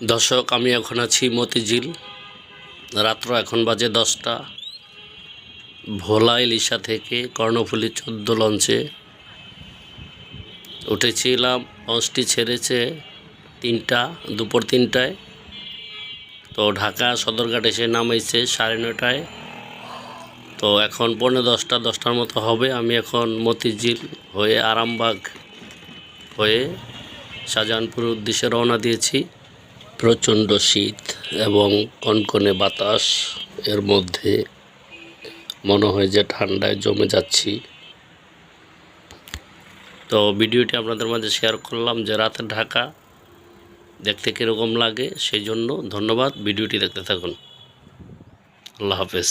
দর্শক, আমি এখন আছি মতিঝিল। রাত্র এখন বাজে দশটা। ভোলা ইলিশা থেকে কর্ণফুলি চোদ্দ লঞ্চে উঠেছিলাম লঞ্চটি ছেড়েছে তিনটা, দুপুর তিনটায়। তো ঢাকা সদরঘাট এসে নামাইছে সাড়ে নটায় তো এখন পৌনে দশটা, দশটার মতো হবে। আমি এখন মতিঝিল হয়ে আরামবাগ হয়ে শাহজাহানপুর উদ্দেশ্যে রওনা দিয়েছি। প্রচণ্ড শীত এবং কনকনে বাতাস, এর মধ্যে মনে হয় যে ঠান্ডায় জমে যাচ্ছি। তো ভিডিওটি আপনাদের মাঝে শেয়ার করলাম যে রাতে ঢাকা দেখতে কীরকম লাগে, সেই জন্য ধন্যবাদ। ভিডিওটি দেখতে থাকুন। আল্লাহ হাফেজ।